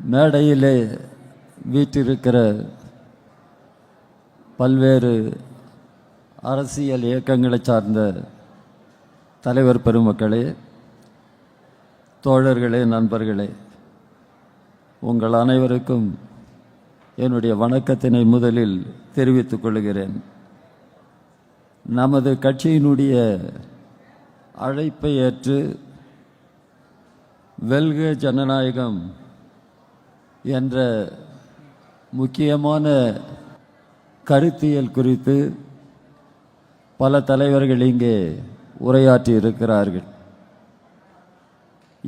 மேடையிலே வீற்றிருக்கிற பல்வேறு அரசியல் இயக்கங்களை சார்ந்த தலைவர் பெருமக்களே தோழர்களே நண்பர்களே உங்கள் அனைவருக்கும் என்னுடைய வணக்கத்தினை முதலில் தெரிவித்துக் கொள்கிறேன். நமது கட்சியினுடைய அழைப்பை ஏற்று வெல்க ஜனநாயகம் என்ற முக்கியமான கருத்தியல் குறித்து பல தலைவர்கள் இங்கே உரையாற்றி இருக்கிறார்கள்.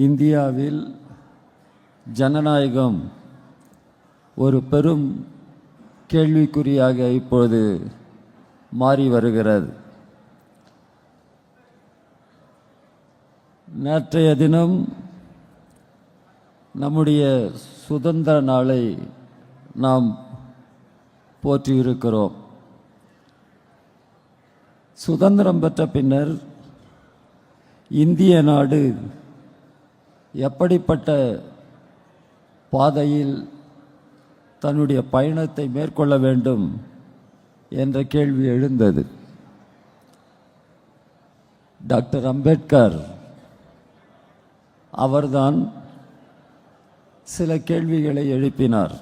இந்தியாவில் ஜனநாயகம் ஒரு பெரும் கேள்விக்குறியாக இப்பொழுது மாறி வருகிறது. நேற்றைய தினம் நம்முடைய சுதந்திர நாளை நாம் போற்றியிருக்கிறோம். சுதந்திரம் பெற்ற பின்னர் இந்திய நாடு எப்படிப்பட்ட பாதையில் தன்னுடைய பயணத்தை மேற்கொள்ள வேண்டும் என்ற கேள்வி எழுந்தது. டாக்டர் அம்பேத்கர் அவர்தான் சில கேள்விகளை எழுப்பினார்.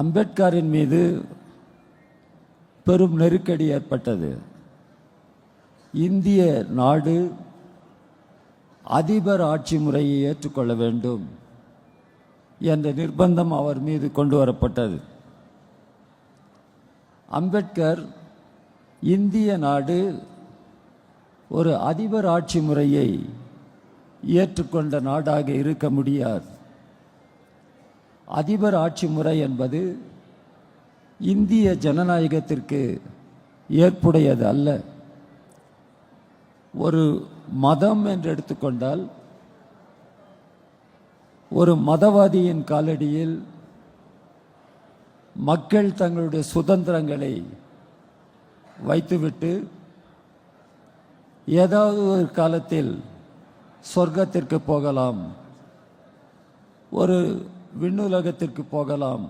அம்பேத்கரின் மீது பெரும் நெருக்கடி ஏற்பட்டது. இந்திய நாடு அதிபர் ஆட்சி முறையை ஏற்றுக்கொள்ள வேண்டும் என்ற நிர்பந்தம் அவர் மீது கொண்டு வரப்பட்டது. அம்பேத்கர் இந்திய நாடு ஒரு அதிபர் ஆட்சி முறையை ஏற்றுக்கொண்ட நாடாக இருக்க முடியாது. அதிபர் ஆட்சி முறை என்பது இந்திய ஜனநாயகத்திற்கு ஏற்புடையது அல்ல. ஒரு மதம் என்று எடுத்துக்கொண்டால் ஒரு மதவாதியின் காலடியில் மக்கள் தங்களுடைய சுதந்திரங்களை வைத்துவிட்டு ஏதாவது ஒரு காலத்தில் சொர்க்கத்திற்கு போகலாம். ஒரு விண்ணுலகத்திற்கு போகலாம்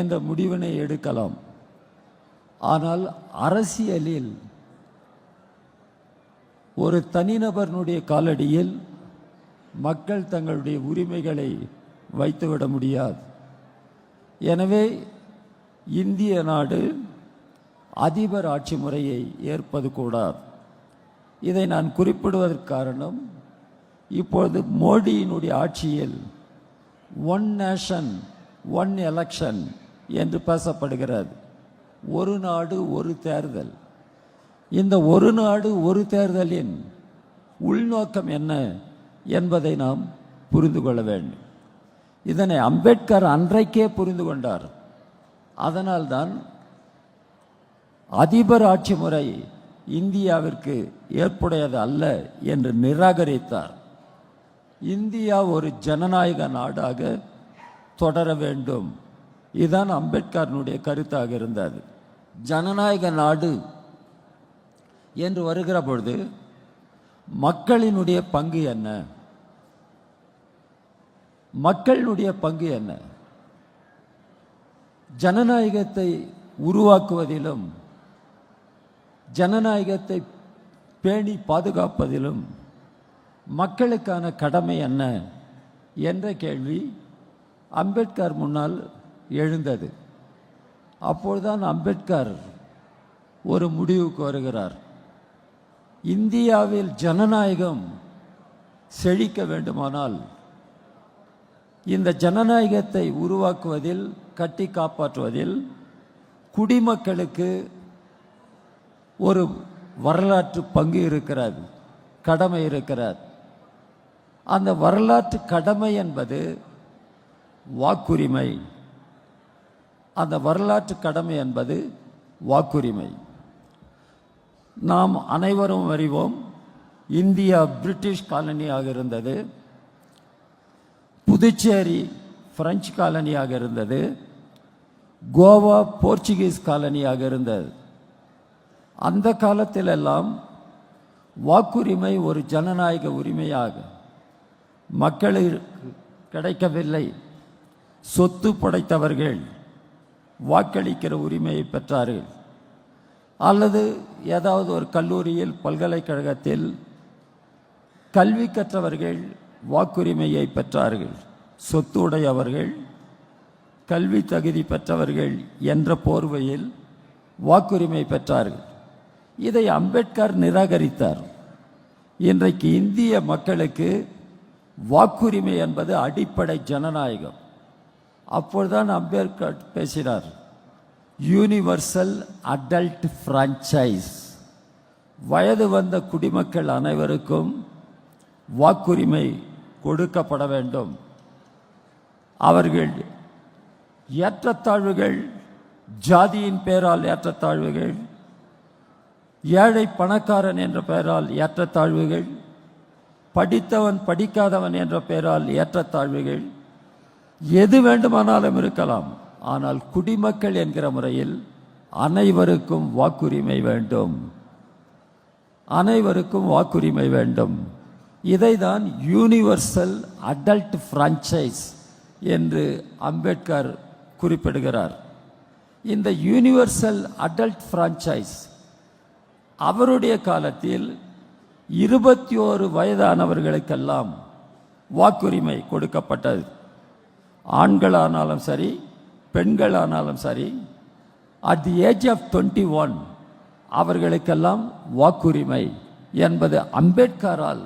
என்ற முடிவினை எடுக்கலாம். ஆனால் அரசியலில் ஒரு தனிநபர்னுடைய காலடியில் மக்கள் தங்களுடைய உரிமைகளை வைத்துவிட முடியாது. எனவே இந்திய நாடு அதிபர் ஆட்சி முறையை ஏற்பது கூடாது. இதை நான் குறிப்பிடுவதற்கு காரணம் இப்பொழுது மோடியினுடைய ஆட்சியில் ஒன் நேஷன் ஒன் எலெக்ஷன் என்று பேசப்படுகிறது. ஒரு நாடு ஒரு தேர்தல். இந்த ஒரு நாடு ஒரு தேர்தலின் உள்நோக்கம் என்ன என்பதை நாம் புரிந்து கொள்ள வேண்டும். இதனை அம்பேத்கர் அன்றைக்கே புரிந்து கொண்டார். அதனால்தான் அதிபர் ஆட்சி முறை இந்தியாவிற்கு ஏற்புடையது அல்ல என்று நிராகரித்தார். இந்தியா ஒரு ஜனநாயக நாடாக தொடர வேண்டும். இதுதான் அம்பேத்கரனுடைய கருத்தாக இருந்தது. ஜனநாயக நாடு என்று வருகிற பொழுது மக்களினுடைய பங்கு என்ன? மக்களினுடைய பங்கு என்ன? ஜனநாயகத்தை உருவாக்குவதிலும் ஜனநாயகத்தை பேணி பாதுகாப்பதிலும் மக்களுக்கான கடமை என்ன என்ற கேள்வி அம்பேத்கர் முன்னால் எழுந்தது. அப்பொழுதுதான் அம்பேத்கர் ஒரு முடிவுக்கு வருகிறார். இந்தியாவில் ஜனநாயகம் செழிக்க வேண்டுமானால் இந்த ஜனநாயகத்தை உருவாக்குவதில் கட்டி காப்பாற்றுவதில் குடிமக்களுக்கு ஒரு வரலாற்று பங்கு இருக்கிறது கடமை இருக்கிறார் அந்த வரலாற்று கடமை என்பது வாக்குரிமை. அந்த வரலாற்று கடமை என்பது வாக்குரிமை. நாம் அனைவரும் அறிவோம் இந்தியா பிரிட்டிஷ் காலனியாக இருந்தது. புதுச்சேரி பிரெஞ்சு காலனியாக இருந்தது. கோவா போர்ச்சுகீஸ் காலனியாக இருந்தது. அந்த காலத்திலெல்லாம் வாக்குரிமை ஒரு ஜனநாயக உரிமையாக மக்களுக்கு கிடைக்கவில்லை. சொத்து படைத்தவர்கள் வாக்களிக்கிற உரிமையை பெற்றார்கள். அல்லது ஏதாவது ஒரு கல்லூரியில் பல்கலைக்கழகத்தில் கல்வி கற்றவர்கள் வாக்குரிமையை பெற்றார்கள். சொத்து உடையவர்கள் கல்வி தகுதி பெற்றவர்கள் என்ற போர்வையில் வாக்குரிமை பெற்றார்கள். இதை அம்பேத்கர் நிராகரித்தார். இன்றைக்கு இந்திய மக்களுக்கு வாக்குரிமை என்பது அடிப்படை ஜனநாயகம். அப்பொழுதுதான் அம்பேத்கர் பேசினார் யூனிவர்சல் அடல்ட் ஃப்ரான்ச்சைஸ் வயது வந்த குடிமக்கள் அனைவருக்கும் வாக்குரிமை கொடுக்கப்பட வேண்டும். அவர்கள் ஏற்றத்தாழ்வுகள் ஜாதியின் பெயரால் ஏற்றத்தாழ்வுகள் ஏழை பணக்காரன் என்ற பெயரால் ஏற்றத்தாழ்வுகள் படித்தவன் படிக்காதவன் என்ற பெயரால் ஏற்றத்தாழ்வுகள் எது வேண்டுமானாலும் இருக்கலாம் ஆனால் குடிமக்கள் என்கிற முறையில் அனைவருக்கும் வாக்குரிமை வேண்டும். அனைவருக்கும் வாக்குரிமை வேண்டும். இதைதான் யூனிவர்சல் அடல்ட் பிரான்ச்சைஸ் என்று அம்பேத்கர் குறிப்பிடுகிறார். இந்த யூனிவர்சல் அடல்ட் பிரான்ச்சைஸ் அவருடைய காலத்தில் இருபத்தி ஓரு வயதானவர்களுக்கெல்லாம் வாக்குரிமை கொடுக்கப்பட்டது. ஆண்களானாலும் சரி பெண்களானாலும் சரி at the age of twenty one அவர்களுக்கெல்லாம் வாக்குரிமை என்பது அம்பேத்கரால்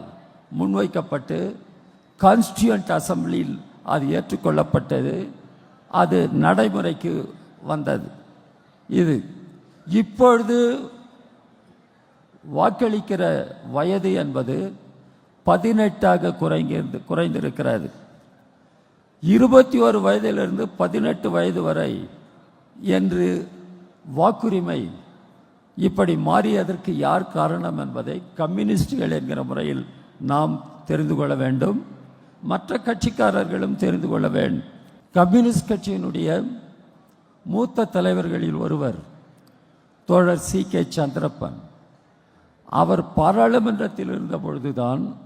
முன்வைக்கப்பட்டு கான்ஸ்டியூண்ட் அசம்பிளியில் அது ஏற்றுக்கொள்ளப்பட்டது. அது நடைமுறைக்கு வந்தது. இது இப்பொழுது வாக்களிக்கிற வயது என்பது பதினெட்டாக குறைந்து குறைந்திருக்கிறது. இருபத்தி ஒரு வயதிலிருந்து பதினெட்டு வயது வரை என்று வாக்குரிமை இப்படி மாறியதற்கு யார் காரணம் என்பதை கம்யூனிஸ்டுகள் என்கிற முறையில் நாம் தெரிந்து கொள்ள வேண்டும். மற்ற கட்சிக்காரர்களும் தெரிந்து கொள்ள வேண்டும் கம்யூனிஸ்ட் கட்சியினுடைய மூத்த தலைவர்களில் ஒருவர் தோழர் சி கே சந்திரப்பன். அவர் பாராளுமன்றத்தில் இருந்த பொழுதுதான்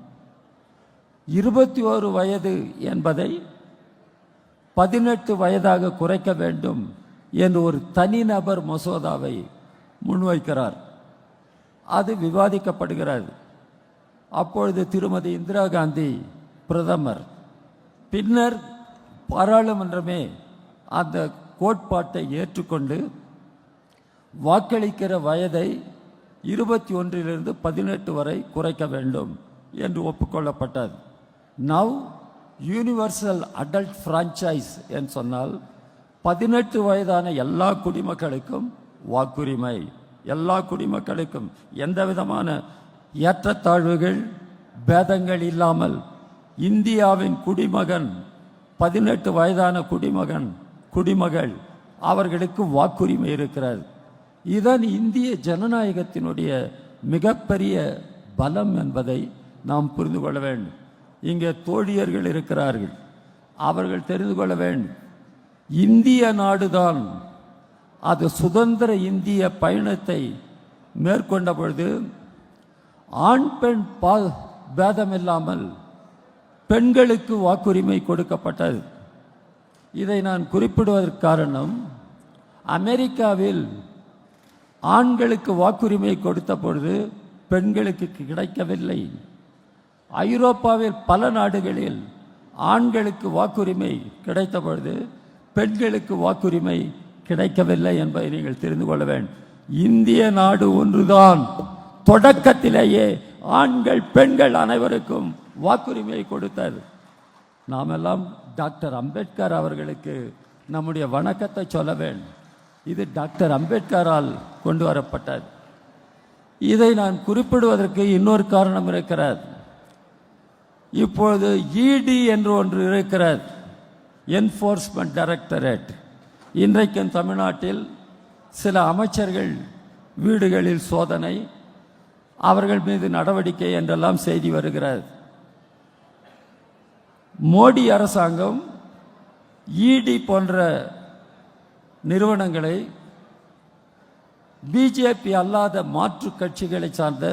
இருபத்தி ஓரு வயது என்பதை பதினெட்டு வயதாக குறைக்க வேண்டும் என்று ஒரு தனிநபர் மசோதாவை முன்வைக்கிறார். அது விவாதிக்கப்படுகிறது. அப்பொழுது திருமதி இந்திரா காந்தி பிரதமர். பின்னர் பாராளுமன்றமே அந்த கோட்பாட்டை ஏற்றுக்கொண்டு வாக்களிக்கிற வயதை இருபத்தி ஒன்றிலிருந்து பதினெட்டு வரை குறைக்க வேண்டும் என்று ஒப்புக்கொள்ளப்பட்டது. நவ் யூனிவர்சல் அடல்ட் ஃப்ரான்ச்சைஸ் என்று சொன்னால் பதினெட்டு வயதான எல்லா குடிமக்களுக்கும் வாக்குரிமை. எல்லா குடிமக்களுக்கும் எந்த விதமான ஏற்றத்தாழ்வுகள் பேதங்கள் இல்லாமல் இந்தியாவின் குடிமகன் பதினெட்டு வயதான குடிமகன் குடிமகள் அவர்களுக்கு வாக்குரிமை இருக்கிறது. இதன் இந்திய ஜனநாயகத்தினுடைய மிகப்பெரிய பலம் என்பதை நாம் புரிந்து கொள்ள வேண்டும். இங்கே தோழியர்கள் இருக்கிறார்கள். அவர்கள் தெரிந்து கொள்ள வேண்டும். இந்திய நாடுதான் அது சுதந்திர இந்திய பயணத்தை மேற்கொண்ட பொழுது ஆண் பெண் பா பேதமில்லாமல் பெண்களுக்கு வாக்குரிமை கொடுக்கப்பட்டது. இதை நான் குறிப்பிடுவதற்கு காரணம் அமெரிக்காவில் ஆண்களுக்கு வாக்குரிமை கொடுத்த பொழுது பெண்களுக்கு கிடைக்கவில்லை. ஐரோப்பாவில் பல நாடுகளில் ஆண்களுக்கு வாக்குரிமை கிடைத்த பொழுது பெண்களுக்கு வாக்குரிமை கிடைக்கவில்லை என்பதை நீங்கள் தெரிந்து கொள்ள வேண்டும். இந்திய நாடு ஒன்றுதான். தொடக்கத்திலேயே ஆண்கள் பெண்கள் அனைவருக்கும் வாக்குரிமை கொடுத்தது. நாமெல்லாம் டாக்டர் அம்பேத்கர் அவர்களுக்கு நம்முடைய வணக்கத்தை சொல்ல வேண்டும். இது டாக்டர் அம்பேத்கரால் கொண்டு வரப்பட்டது. இதை நான் குறிப்பிடுவதற்கு இன்னொரு காரணம் இருக்கிறது. இப்பொழுது இடி என்று ஒன்று இருக்கிறது. என்ஃபோர்ஸ்மெண்ட் டைரக்டரேட் இன்றைக்கும் தமிழ்நாட்டில் சில அமைச்சர்கள் வீடுகளில் சோதனை அவர்கள் மீது நடவடிக்கை என்றெல்லாம் செய்தி வருகிறது. மோடி அரசாங்கம் இடி போன்ற நிறுவனங்களை பிஜேபி அல்லாத மாற்று கட்சிகளை சார்ந்த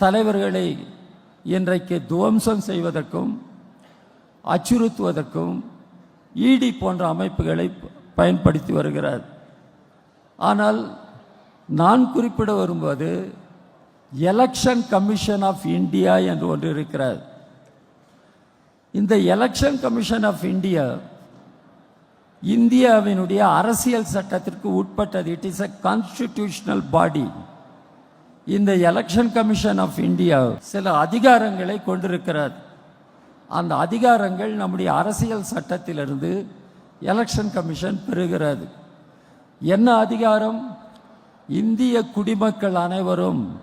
தலைவர்களை இன்றைக்கு துவம்சம் செய்வதற்கும் அச்சுறுத்துவதற்கும் இடி போன்ற அமைப்புகளை பயன்படுத்தி வருகிறார். ஆனால் நான் குறிப்பிட வரும்போது எலெக்ஷன் கமிஷன் ஆஃப் இந்தியா என்று ஒன்று இருக்கிறார் இந்த எலெக்ஷன் கமிஷன் ஆஃப் இந்தியா இந்தியாவினுடைய அரசியல் சட்டத்திற்கு உட்பட்டது. It is a constitutional body இந்த எலெக்ஷன் கமிஷன் ஆஃப் இந்தியா சில அதிகாரங்களை கொண்டிருக்கிறது. அந்த அதிகாரங்கள் நம்முடைய அரசியல் சட்டத்திலிருந்து எலெக்ஷன் கமிஷன் பெறுகிறது. என்ன அதிகாரம்? இந்திய குடிமக்கள் அனைவரும்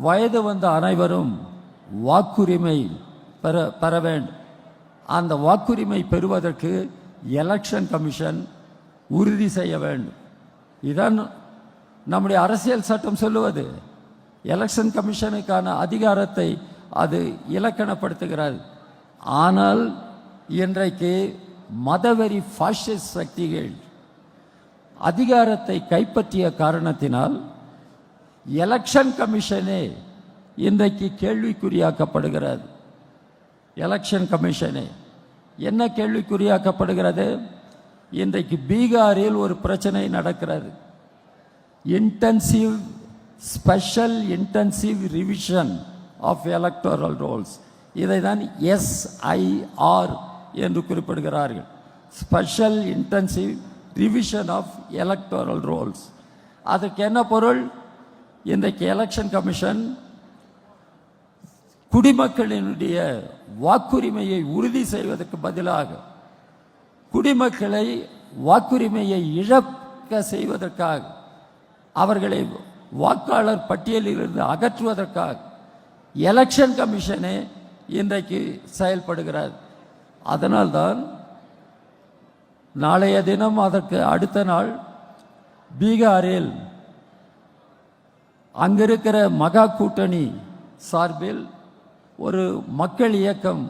வயது வந்த அனைவரும் வாக்குரிமை பெற பெற வேண்டும். அந்த வாக்குரிமை பெறுவதற்கு எலெக்ஷன் கமிஷன் உறுதி செய்ய வேண்டும். இதான் நம்முடைய அரசியல் சட்டம் சொல்லுவது. எலெக்ஷன் கமிஷனுக்கான அதிகாரத்தை அது இலக்கணப்படுத்துகிறது ஆனால் இன்றைக்கு மதவெறி ஃபாஷிஸ்ட் சக்திகள் அதிகாரத்தை கைப்பற்றிய காரணத்தினால் எலெக்ஷன் கமிஷனே இன்றைக்கு கேள்விக்குறியாக்கப்படுகிறது. எலெக்ஷன் கமிஷனே என்ன கேள்விக்குறியாக்கப்படுகிறது? இன்றைக்கு பீகாரில் ஒரு பிரச்சனை நடக்கிறது. Intensive special intensive revision of electoral rolls இதை தான் எஸ்ஐஆர் என்று குறிப்பிடுகிறார்கள். Special intensive revision of electoral rolls அதுக்கு என்ன பொருள்? இன்றைக்கு எலெக்ஷன் கமிஷன் குடிமக்களினுடைய வாக்குரிமையை உறுதி செய்வதற்கு பதிலாக குடிமக்களை வாக்குரிமையை இழக்க செய்வதற்காக அவர்களை வாக்காளர் பட்டியலிலிருந்து அகற்றுவதற்காக எலெக்ஷன் கமிஷனே இன்றைக்கு செயல்படுகிறார். அதனால்தான் நாளைய தினம் அதற்கு அடுத்த நாள் பீகாரில் அங்கிருக்கிற மகா கூட்டணி சார்பில் ஒரு மக்கள் இயக்கம்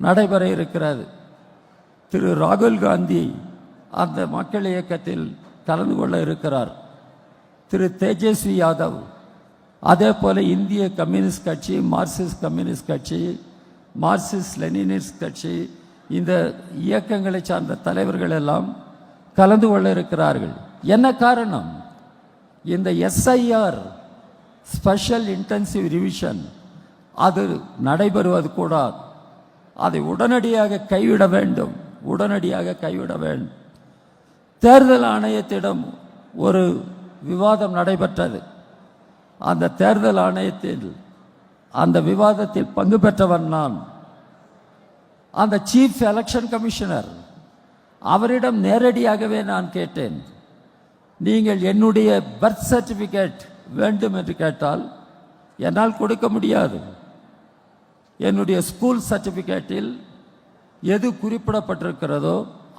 நடைபெற இருக்கிறது. திரு ராகுல் காந்தி அந்த மக்கள் இயக்கத்தில் கலந்து கொள்ள இருக்கிறார். திரு தேஜஸ்வி யாதவ் அதே போல இந்திய கம்யூனிஸ்ட் கட்சி மார்க்சிஸ்ட் கம்யூனிஸ்ட் கட்சி மார்க்சிஸ்ட் லெனினிஸ்ட் கட்சி இந்த இயக்கங்களை சார்ந்த தலைவர்கள் எல்லாம் கலந்து கொள்ள இருக்கிறார்கள். என்ன காரணம்? இந்த எஸ்ஐஆர் ஸ்பெஷல் இன்டென்சிவ் ரிவிஷன் அது நடைபெறுவது கூடாது. அதை உடனடியாக கைவிட வேண்டும். உடனடியாக கைவிட வேண்டும். தேர்தல் ஆணையத்திடம் ஒரு விவாதம் நடைபெற்றது. அந்த தேர்தல் ஆணையத்தில் அந்த விவாதத்தில் பங்கு பெற்றவன் நான். அந்த சீஃப் எலெக்ஷன் கமிஷனர் அவரிடம் நேரடியாகவே நான் கேட்டேன். நீங்கள் என்னுடைய பர்த் சர்டிஃபிகேட் வேண்டும் என்று கேட்டால் என்னால் கொடுக்க முடியாது. என்னுடைய ஸ்கூல் சர்டிஃபிகேட்டில் எது குறிப்பிடப்பட்டிருக்கிறதோ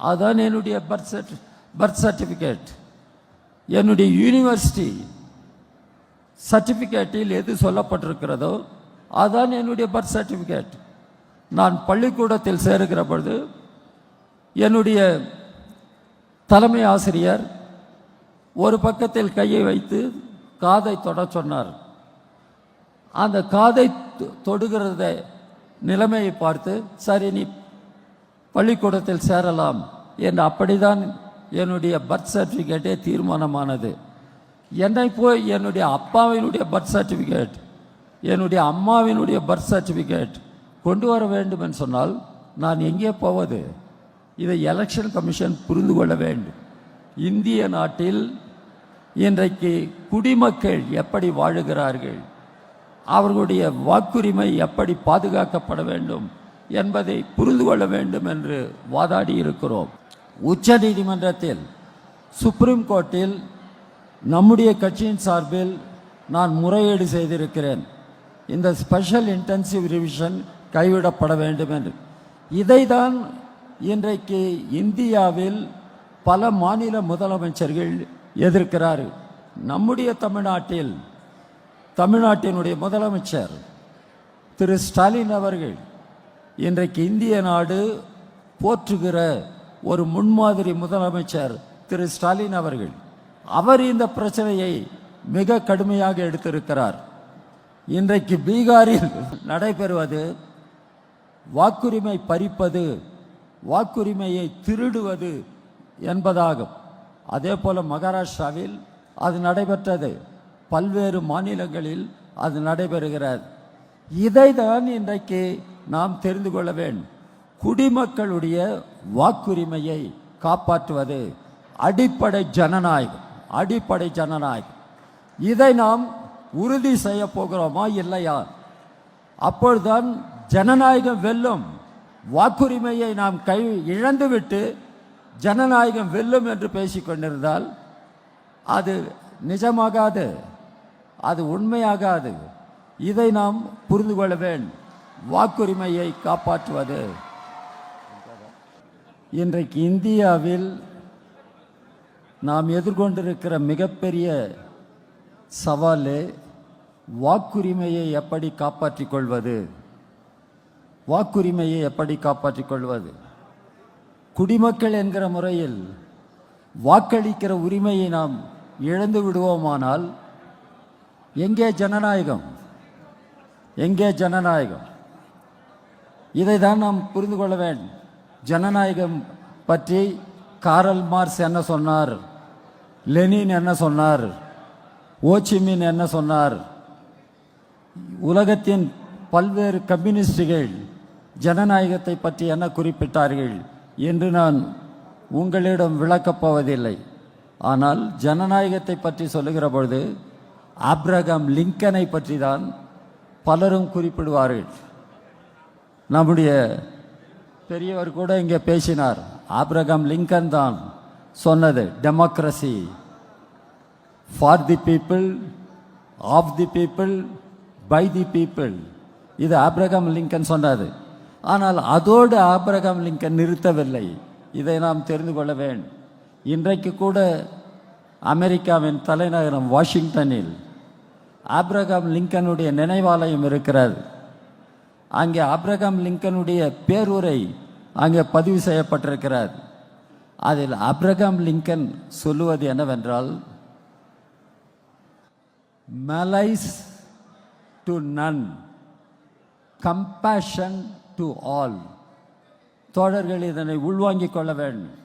அதான் என்னுடைய பர்த் சர்டி பர்த் சர்டிஃபிகேட் என்னுடைய யூனிவர்சிட்டி சர்டிஃபிகேட்டில் எது சொல்லப்பட்டிருக்கிறதோ அதான் என்னுடைய பர்த் சர்டிஃபிகேட் நான் பள்ளிக்கூடத்தில் சேருகிற பொழுது என்னுடைய தலைமை ஆசிரியர் ஒரு பக்கத்தில் கையை வைத்து காதை தொட சொன்னார். அந்த காதை தொ- தொடுகிறத நிலைமையை பார்த்து சரி நீ பள்ளிக்கூடத்தில் சேரலாம் என்று அப்படிதான் என்னுடைய பர்த் சர்டிஃபிகேட்டே தீர்மானமானது. என்னை போய் என்னுடைய அப்பாவினுடைய பர்த் சர்டிஃபிகேட் என்னுடைய அம்மாவினுடைய பர்த் சர்டிஃபிகேட் கொண்டு வர வேண்டும் என்று சொன்னால் நான் எங்கே போவது? இதை எலெக்ஷன் கமிஷன் புரிந்து கொள்ள வேண்டும். இந்திய நாட்டில் இன்றைக்கு குடிமக்கள் எப்படி வாழுகிறார்கள்? அவர்களுடைய வாக்குரிமை எப்படி பாதுகாக்கப்பட வேண்டும் என்பதை புரிந்து கொள்ள வேண்டும் என்று வாதாடி இருக்கிறோம். உச்ச நீதிமன்றத்தில் சுப்ரீம் கோர்ட்டில் நம்முடைய கட்சியின் சார்பில் நான் முறையீடு செய்திருக்கிறேன். இந்த ஸ்பெஷல் இன்டென்சிவ் ரிவிஷன் கைவிடப்பட வேண்டும் என்று. இதைதான் இன்றைக்கு இந்தியாவில் பல மாநில முதலமைச்சர்கள் எதிர்க்கிறார்கள். நம்முடைய தமிழ்நாட்டில் தமிழ்நாட்டினுடைய முதலமைச்சர் திரு ஸ்டாலின் அவர்கள் இன்றைக்கு இந்திய நாடு போற்றுகிற ஒரு முன்மாதிரி முதலமைச்சர் திரு ஸ்டாலின் அவர்கள். அவர் இந்த பிரச்சனையை மிக கடுமையாக எடுத்திருக்கிறார். இன்றைக்கு பீகாரில் நடைபெறுவது வாக்குரிமை பறிப்பது வாக்குரிமையை திருடுவது என்பதாகும். அதே போல மகாராஷ்டிராவில் அது நடைபெற்றது. பல்வேறு மாநிலங்களில் அது நடைபெறுகிறது. இதை தான் இன்றைக்கு நாம் தெரிந்து கொள்ள வேண்டும். குடிமக்களுடைய வாக்குரிமையை காப்பாற்றுவது அடிப்படை ஜனநாயகம் அடிப்படை ஜனநாயகம். இதை நாம் உறுதி செய்ய போகிறோமா இல்லையா? அப்பொழுதுதான் ஜனநாயகம் வெல்லும். வாக்குரிமையை நாம் கை இழந்துவிட்டு ஜனநாயகம் வெல்லும் என்று பேசிக்கொண்டிருந்தால் அது நிஜமாகாது. அது உண்மையாகாது. இதை நாம் புரிந்து கொள்ள வேண்டும் வாக்குரிமையை காப்பாற்றுவது. இன்றைக்கு இந்தியாவில் நாம் எதிர்கொண்டிருக்கிற மிகப்பெரிய சவாலே வாக்குரிமையை எப்படி காப்பாற்றிக் கொள்வது? வாக்குரிமையை எப்படி காப்பாற்றிக் கொள்வது? குடிமக்கள் என்கிற முறையில் வாக்களிக்கிற உரிமையை நாம் இழந்து விடுவோமானால் எங்கே ஜனநாயகம்? எங்கே ஜனநாயகம்? இதை தான் நாம் புரிந்து கொள்ள வேண்டும். ஜனநாயகம் பற்றி காரல் மார்ஸ் என்ன சொன்னார்? லெனின் என்ன சொன்னார்? ஓச்சிமின் என்ன சொன்னார்? உலகத்தின் பல்வேறு கம்யூனிஸ்டுகள் ஜனநாயகத்தை பற்றி என்ன குறிப்பிட்டார்கள் என்று நான் உங்களிடம் விளக்கப் போவதில்லை ஆனால் ஜனநாயகத்தை பற்றி சொல்லுகிற பொழுது ஆப்ரகாம் லிங்கனை பற்றி தான் பலரும் குறிப்பிடுவார்கள். நம்முடைய பெரியவர் கூட இங்கே பேசினார். ஆப்ரகாம் லிங்கன் தான் சொன்னது democracy for the people of the people by the people இது ஆப்ரகாம் லிங்கன் சொன்னது. ஆனால் அதோடு ஆப்ரகாம் லிங்கன் நிறுத்தவில்லை. இதை நாம் தெரிந்து கொள்ள வேண்டும். இன்றைக்கு கூட அமெரிக்காவின் தலைநகரம் வாஷிங்டனில் ஆப்ரகாம் லிங்கனுடைய நினைவாலயம் இருக்கிறது. அங்கே ஆப்ரகாம் லிங்கனுடைய பேருரை அங்கே பதிவு செய்யப்பட்டிருக்கிறது. அதில் அப்ரகாம் லிங்கன் சொல்லுவது என்னவென்றால் malice to none compassion to all தோழர்கள் இதனை உள்வாங்கிக் கொள்ள வேண்டும்.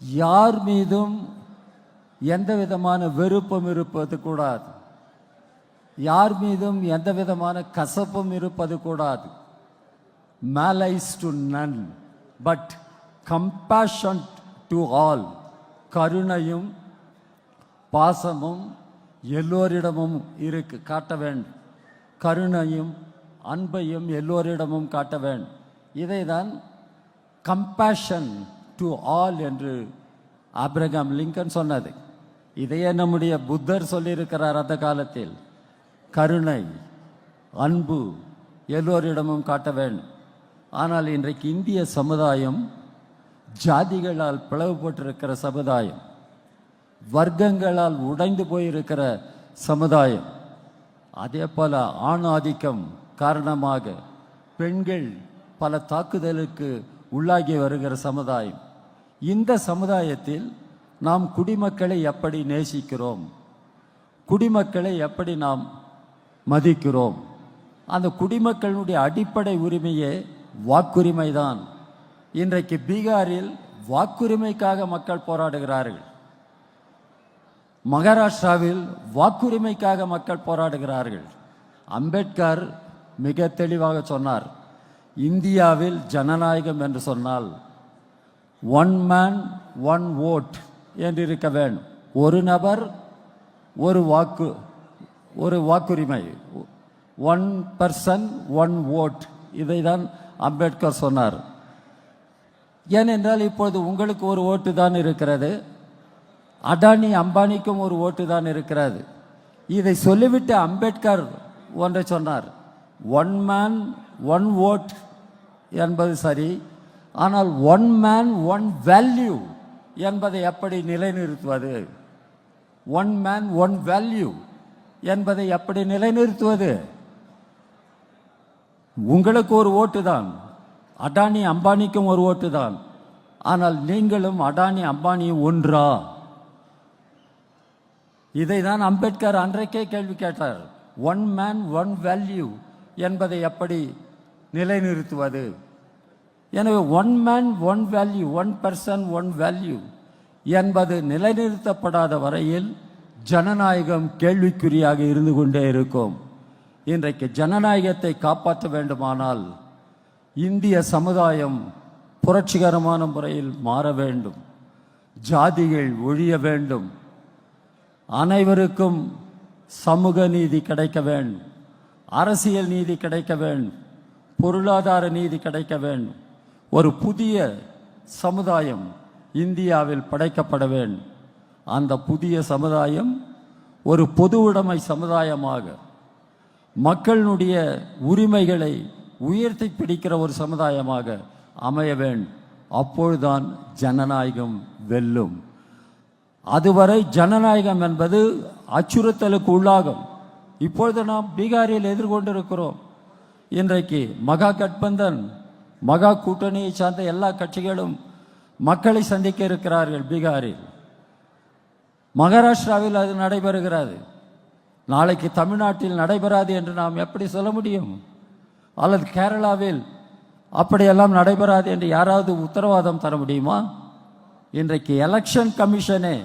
யார் மீதும் எந்த விதமான வெறுப்பும் இருப்பது கூடாது. யார் மீதும் எந்த விதமான கசப்பும் இருப்பது கூடாது. Malice to none but compassion to all கருணையும் பாசமும் எல்லோரிடமும் இருக்கு காட்ட வேண்டும். கருணையும் அன்பையும் எல்லோரிடமும் காட்ட வேண்டும். இதை தான் கம்பேஷன் டு ஆல் என்று ஆப்ரகாம் லிங்கன் சொன்னது. இதையே நம்முடைய புத்தர் சொல்லியிருக்கிறார் அந்த காலத்தில். கருணை அன்பு எல்லோரிடமும் காட்ட வேண்டும். ஆனால் இன்றைக்கு இந்திய சமுதாயம் ஜாதிகளால் பிளவுபட்டிருக்கிற சமுதாயம் வர்க்கங்களால் உடைந்து போயிருக்கிற சமுதாயம் அதே போல ஆண் ஆதிக்கம் காரணமாக பெண்கள் பல தாக்குதலுக்கு உள்ளாகி வருகிற சமுதாயம். இந்த சமுதாயத்தில் நாம் குடிமக்களை எப்படி நேசிக்கிறோம்? குடிமக்களை எப்படி நாம் மதிக்கிறோம். அந்த குடிமக்களுடைய அடிப்படை உரிமையே வாக்குரிமை தான் இன்றைக்கு பீகாரில் வாக்குரிமைக்காக மக்கள் போராடுகிறார்கள். மகாராஷ்டிராவில் வாக்குரிமைக்காக மக்கள் போராடுகிறார்கள். அம்பேத்கர் மிக தெளிவாக சொன்னார். இந்தியாவில் ஜனநாயகம் என்று சொன்னால் ஒன் மேன் ஒன் ஓட் என்று இருக்க வேண்டும். ஒரு நபர் ஒரு வாக்கு ஒரு வாக்குரிமை. ஒன் பர்சன் ஒன் ஓட் இதை தான் அம்பேத்கர் சொன்னார். ஏனென்றால் இப்போது உங்களுக்கு ஒரு ஓட்டு தான் இருக்கிறது. அடானி அம்பானிக்கும் ஒரு ஓட்டு தான் இருக்கிறது. இதை சொல்லிவிட்டு அம்பேத்கர் ஒன்றை சொன்னார். ஒன் மேன் ஒன் ஓட் என்பது சரி. ஆனால் ஒன் மேன் ஒன் வேல்யூ என்பதை எப்படி நிலைநிறுத்துவது? ஒன் மேன் ஒன் வேல்யூ என்பதை எப்படி நிலைநிறுத்துவது? உங்களுக்கு ஒரு ஓட்டு தான். அடானி அம்பானிக்கும் ஒரு ஓட்டு தான். ஆனால் நீங்களும் அடானி அம்பானியும் ஒன்றா? இதை தான் அம்பேத்கர் அன்றைக்கே கேள்வி கேட்டார். ஒன் மேன் ஒன் வேல்யூ என்பதை எப்படி நிலைநிறுத்துவது? எனவே one man one value one person one value என்பது நிலைநிறுத்தப்படாத வரையில் ஜனநாயகம் கேள்விக்குறியாக இருந்து கொண்டே இருக்கும். இன்றைக்கு ஜனநாயகத்தை காப்பாற்ற வேண்டுமானால் இந்திய சமுதாயம் புரட்சிகரமான முறையில் மாற வேண்டும். ஜாதிகள் ஒழிய வேண்டும். அனைவருக்கும் சமூக நீதி கிடைக்க வேண்டும். அரசியல் நீதி கிடைக்க வேண்டும். பொருளாதார நீதி கிடைக்க வேண்டும். ஒரு புதிய சமுதாயம் இந்தியாவில் படைக்கப்பட வேண்டும். அந்த புதிய சமுதாயம் ஒரு பொது உடைமை சமுதாயமாக மக்களுடைய உரிமைகளை உயர்த்தி பிடிக்கிற ஒரு சமுதாயமாக அமைய வேண்டும். அப்பொழுதுதான் ஜனநாயகம் வெல்லும். அதுவரை ஜனநாயகம் என்பது அச்சுறுத்தலுக்கு உள்ளாகும். இப்பொழுது நாம் பீகாரில் எதிர்கொண்டிருக்கிறோம். இன்றைக்கு மகா கட்பந்தன் மகா கூட்டணியை சார்ந்த எல்லா கட்சிகளும் மக்களை சந்திக்க இருக்கிறார்கள் பீகாரில். மகாராஷ்டிராவில் அது நடைபெறுகிறது. நாளைக்கு தமிழ்நாட்டில் நடைபெறாது என்று நாம் எப்படி சொல்ல முடியும்? அல்லது கேரளாவில் அப்படியெல்லாம் நடைபெறாது என்று யாராவது உத்தரவாதம் தர முடியுமா? இன்றைக்கு எலெக்ஷன் கமிஷனே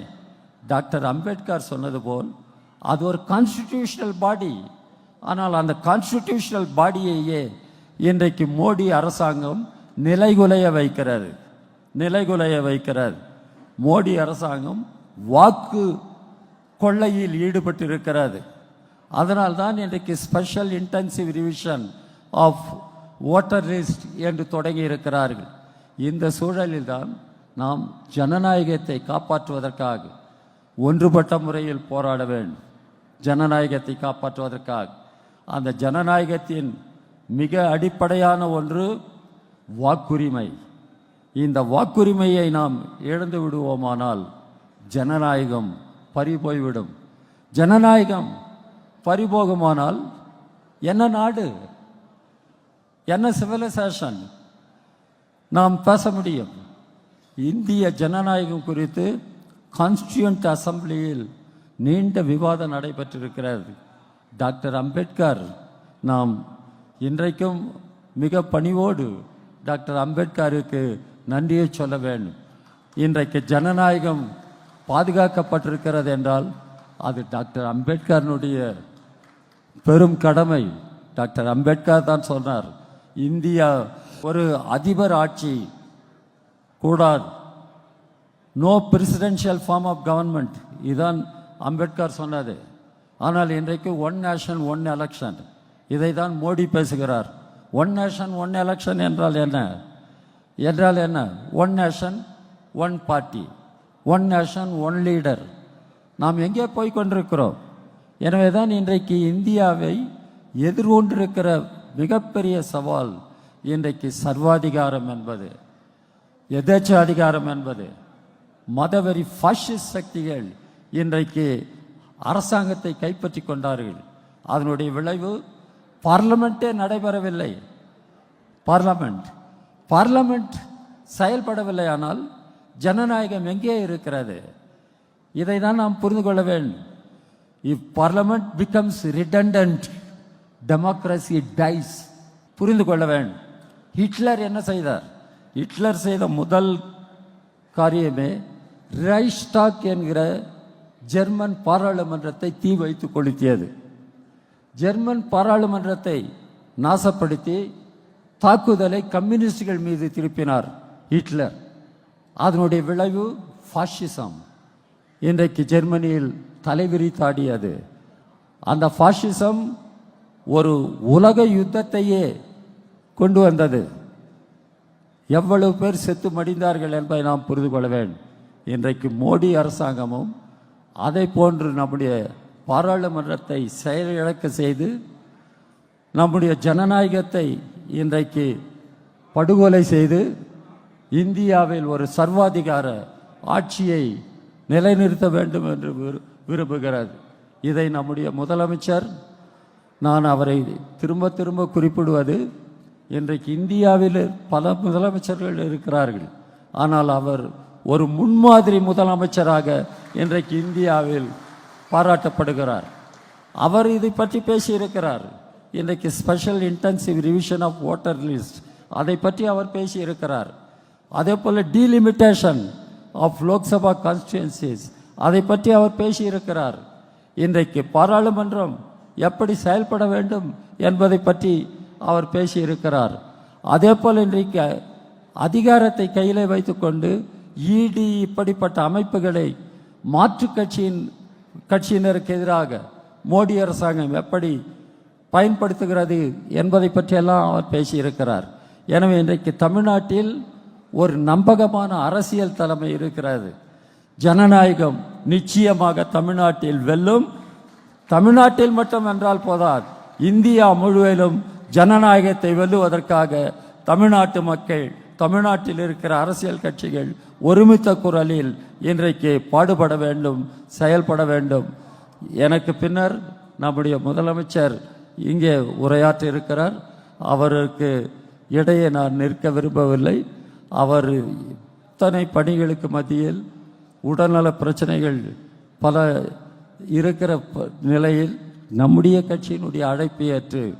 டாக்டர் அம்பேத்கர் சொன்னது போல் அது ஒரு கான்ஸ்டிடியூஷனல் பாடி ஆனால் அந்த கான்ஸ்டிடியூஷனல் பாடியையே இன்றைக்கு மோடி அரசாங்கம் நிலைகுலைய வைக்கிறது. நிலைகுலைய வைக்கிறது. மோடி அரசாங்கம் வாக்கு கொள்ளையில் ஈடுபட்டிருக்கிறது. அதனால்தான் இன்றைக்கு special intensive revision of voter list என்று தொடங்கி இருக்கிறார்கள். இந்த சூழலில்தான் நாம் ஜனநாயகத்தை காப்பாற்றுவதற்காக ஒன்றுபட்ட முறையில் போராட வேண்டும். ஜனநாயகத்தை காப்பாற்றுவதற்காக. அந்த ஜனநாயகத்தின் மிக அடிப்படையான ஒன்று வாக்குரிமை. இந்த வாக்குரிமையை நாம் இழந்து விடுவோமானால் ஜனநாயகம் பறிபோய்விடும். ஜனநாயகம் பறிபோகுமானால் என்ன நாடு? என்ன சிவிலைசேஷன் நாம் பேச முடியும். இந்திய ஜனநாயகம் குறித்து கான்ஸ்டியூண்ட் அசம்பிளியில் நீண்ட விவாதம் நடைபெற்றிருக்கிறது. டாக்டர் அம்பேத்கர் நாம் இன்றைக்கும் மிக பணிவோடு டாக்டர் அம்பேத்கருக்கு நன்றியை சொல்ல வேண்டும். இன்றைக்கு ஜனநாயகம் பாதுகாக்கப்பட்டிருக்கிறது என்றால் அது டாக்டர் அம்பேத்கரனுடைய பெரும் கடமை. டாக்டர் அம்பேத்கர் தான் சொன்னார் இந்தியா ஒரு அதிபர் ஆட்சி கூடாது. No presidential form of government இதுதான் அம்பேத்கர் சொன்னது. ஆனால் இன்றைக்கு ஒன் நேஷன் ஒன் எலெக்ஷன் இதை தான் மோடி பேசுகிறார். ஒன் நேஷன் ஒன் எலெக்ஷன் என்றால் என்ன? என்றால் என்ன? One nation one party one nation one leader நாம் எங்கே போய் கொண்டிருக்கிறோம்? எனவே தான் இன்றைக்கு இந்தியாவை எதிர்கொண்டிருக்கிற மிகப்பெரிய சவால் இன்றைக்கு சர்வாதிகாரம் என்பது. எதேச்ச அதிகாரம் என்பது. மதவெறி ஃபாஷிஸ்ட் சக்திகள் இன்றைக்கு அரசாங்கத்தை கைப்பற்றி கொண்டார்கள். அதனுடைய விளைவு பார்லமெண்ட்டே நடைபெறவில்லை. பார்லமெண்ட் பார்லமெண்ட் செயல்படவில்லை ஆனால் ஜனநாயகம் எங்கே இருக்கிறது? இதை தான் நாம் புரிந்து கொள்ள வேண்டும். If parliament becomes redundant democracy dies புரிந்து கொள்ள வேண்டும். ஹிட்லர் என்ன செய்தார்? ஹிட்லர் செய்த முதல் காரியமே ரைஸ்டாக் என்கிற ஜெர்மன் பாராளுமன்றத்தை தீ வைத்து கொளுத்தியது. ஜெர்மன் பாராளுமன்றத்தை நாசப்படுத்தி தாக்குதலை கம்யூனிஸ்டுகள் மீது திருப்பினார் ஹிட்லர். அதனுடைய விளைவு ஃபாஷிசம் இன்றைக்கு ஜெர்மனியில் தலைவிரித்தாடியது அந்த ஃபாஷிசம் ஒரு உலக யுத்தத்தையே கொண்டு வந்தது. எவ்வளவு பேர் செத்து மடிந்தார்கள் என்பதை நாம் புரிந்து கொள்ள வேண்டும். இன்றைக்கு மோடி அரசாங்கமும் அதை போன்று நம்முடைய பாராளுமன்றத்தை செயலிழக்க செய்து நம்முடைய ஜனநாயகத்தை இன்றைக்கு படுகொலை செய்து இந்தியாவில் ஒரு சர்வாதிகார ஆட்சியை நிலைநிறுத்த வேண்டும் என்று விரு- விரும்புகிறது. இதை நம்முடைய முதலமைச்சர் நான் அவரை திரும்ப திரும்ப குறிப்பிடுவது இன்றைக்கு இந்தியாவில் பல முதலமைச்சர்கள் இருக்கிறார்கள். ஆனால் அவர் ஒரு முன்மாதிரி முதலமைச்சராக இன்றைக்கு இந்தியாவில் பாராட்டப்படுகிறார். அவர் இதை பற்றி பேசியிருக்கிறார். இன்றைக்கு special intensive revision of voter list அதை பற்றி அவர் பேசியிருக்கிறார். அதே போல் டீலிமிட்டேஷன் ஆஃப் லோக்சபா கான்ஸ்டியூன்சிஸ் அதை பற்றி அவர் பேசியிருக்கிறார். இன்றைக்கு பாராளுமன்றம் எப்படி செயல்பட வேண்டும் என்பதை பற்றி அவர் பேசியிருக்கிறார். அதே போல் இன்றைக்கு அதிகாரத்தை கையில் வைத்துக்கொண்டு இடி இப்படிப்பட்ட அமைப்புகளை மாற்று கட்சியின் கட்சியினருக்கு எதிராக மோடி அரசாங்கம் எப்படி பயன்படுத்துகிறது என்பதை பற்றியெல்லாம் அவர் பேசியிருக்கிறார். எனவே இன்றைக்கு தமிழ்நாட்டில் ஒரு நம்பகமான அரசியல் தலைமை இருக்கிறது. ஜனநாயகம் நிச்சயமாக தமிழ்நாட்டில் வெல்லும். தமிழ்நாட்டில் மட்டும் என்றால் போதாது. இந்தியா முழுவதிலும் ஜனநாயகத்தை வெல்லுவதற்காக தமிழ்நாட்டு மக்கள் தமிழ்நாட்டில் இருக்கிற அரசியல் கட்சிகள் ஒருமித்த குரலில் இன்றைக்கு பாடுபட வேண்டும் செயல்பட வேண்டும். எனக்கு பின்னர் நம்முடைய முதலமைச்சர் இங்கே உரையாற்றி இருக்கிறார். அவருக்கு இடையே நான் நிற்க விரும்பவில்லை. அவர் இத்தனை பணிகளுக்கு மத்தியில் உடல்நல பிரச்சனைகள் பல இருக்கிற ப- நிலையில் நம்முடைய கட்சியினுடைய அழைப்பை ஏற்று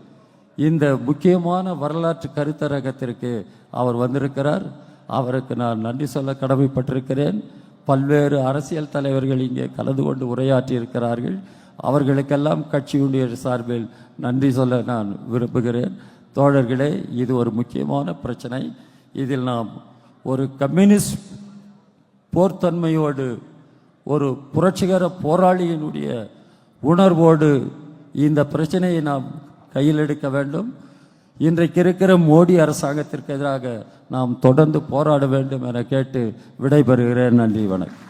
இந்த முக்கியமான வரலாற்று கருத்தரங்கத்திற்கு அவர் வந்திருக்கிறார். அவருக்கு நான் நன்றி சொல்ல கடமைப்பட்டிருக்கிறேன். பல்வேறு அரசியல் தலைவர்கள் இங்கே கலந்து கொண்டு உரையாற்றி இருக்கிறார்கள். அவர்களுக்கெல்லாம் கட்சியுடைய சார்பில் நன்றி சொல்ல நான் விரும்புகிறேன். தோழர்களே இது ஒரு முக்கியமான பிரச்சனை. இதில் நாம் ஒரு கம்யூனிஸ்ட் போர்த்தன்மையோடு ஒரு புரட்சிகர போராளியினுடைய உணர்வோடு இந்த பிரச்சனையை நாம் கையில் எடுக்க வேண்டும். இன்றைக்கு இருக்கிற மோடி அரசாங்கத்திற்கு எதிராக நாம் தொடர்ந்து போராட வேண்டும் என கேட்டு விடைபெறுகிறேன். நன்றி வணக்கம்.